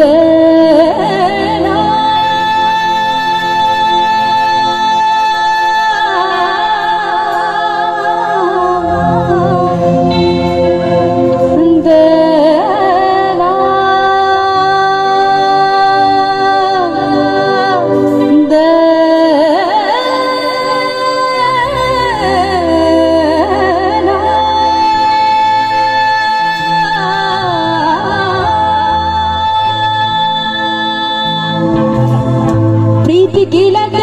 Deus. Pigilan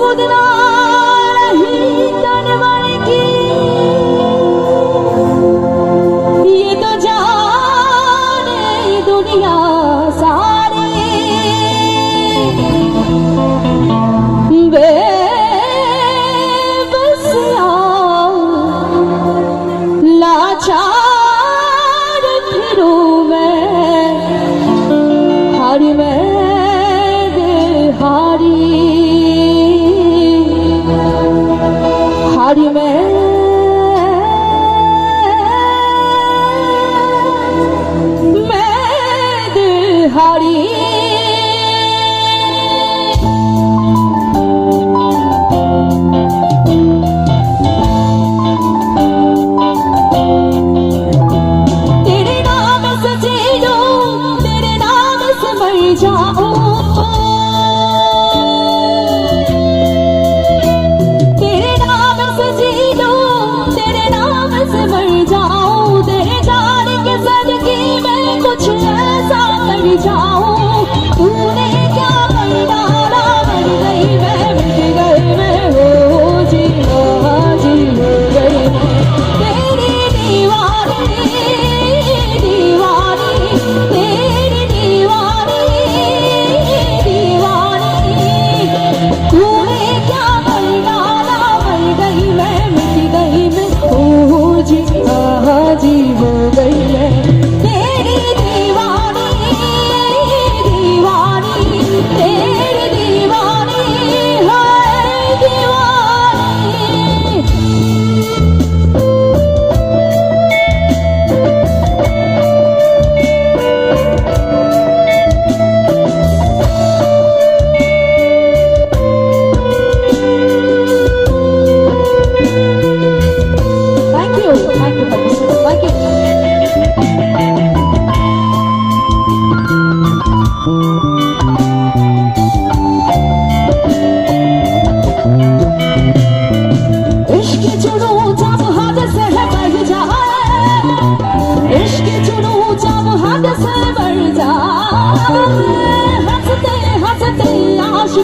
বুদলা হারিয়ে যাও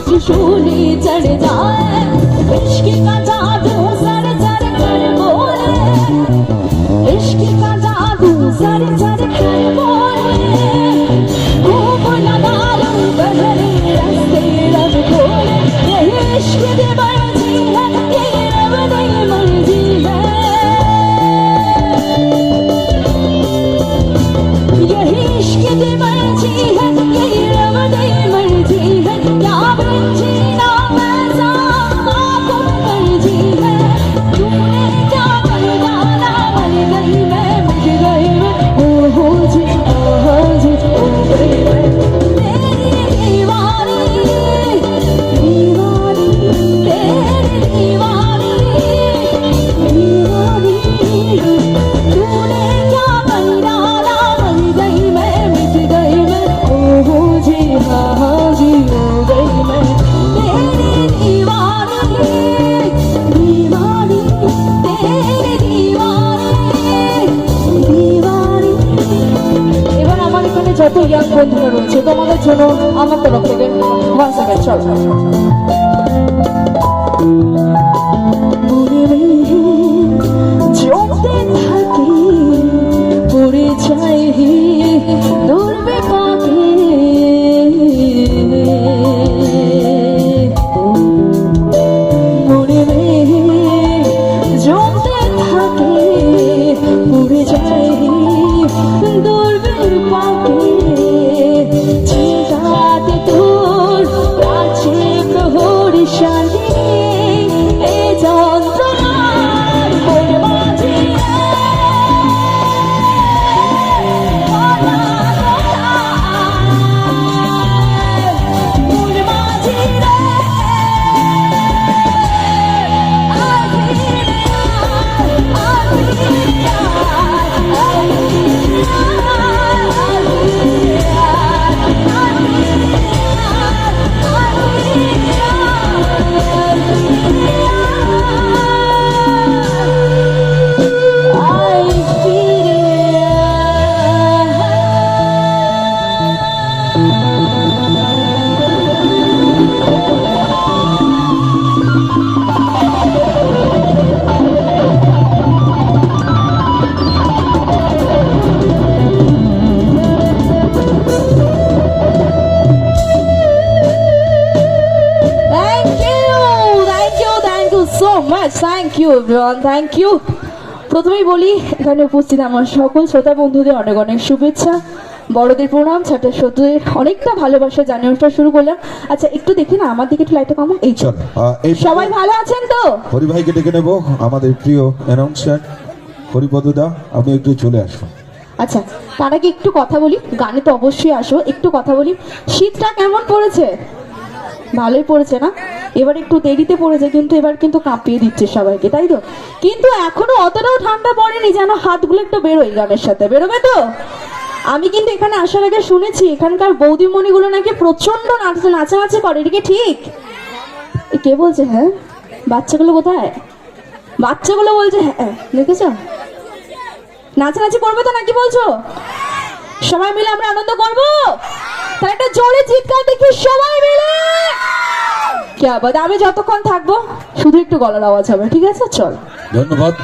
खुशबू चढ़ जाए। इश्क का そう、そ、thank you everyone thank you প্রথমেই বলি এখানে উপস্থিত আমার সকল শ্রোতা বন্ধুদের অনেক অনেক শুভেচ্ছা। বড়দের প্রণাম ছাত্র ছাত্রীদের অনেকটা ভালোবাসা জানিয়ে অনুষ্ঠান শুরু করলাম। আচ্ছা একটু দেখি না আমার দিকে একটু লাইটটা কমো এই চল। এই সবাই ভালো আছেন তো? হরিভাইকে ডেকে নেব আমাদের প্রিয় অ্যানাউন্সার হরিপদদা আপনি একটু চলে আসুন। আচ্ছা তার আগে একটু কথা বলি গানে তো অবশ্যই আসো একটু কথা বলি। শীতটা কেমন পড়েছে? ভালোই পড়েছে না? এবার একটু দেরিতে পড়েছে কিন্তু এবার কিন্তু কাঁপিয়ে দিচ্ছে সবাইকে, তাই তো? কিন্তু এখনও অতটাও ঠান্ডা পড়েনি যেন হাতগুলো একটু বেরোয় গানের সাথে, বেরোবে তো? আমি কিন্তু এখানে আসার আগে শুনেছি, এখানকার বৌদিমণিগুলো নাকি প্রচণ্ড নাচ, নাচানাচি করে, এটা কি ঠিক? কে বলছে হ্যাঁ? বাচ্চাগুলো কোথায়? বাচ্চাগুলো বলছে হ্যাঁ দেখেছ? নাচানাচি করবে তো নাকি বলছো? সবাই মিলে আমরা আনন্দ করব? তাই একটা জোরে চিৎকার দেখি, সবাই মিলে কে আবার? আমি যতক্ষণ থাকব শুধু একটু গলার আওয়াজ হবে ঠিক আছে? চল। ধন্যবাদ।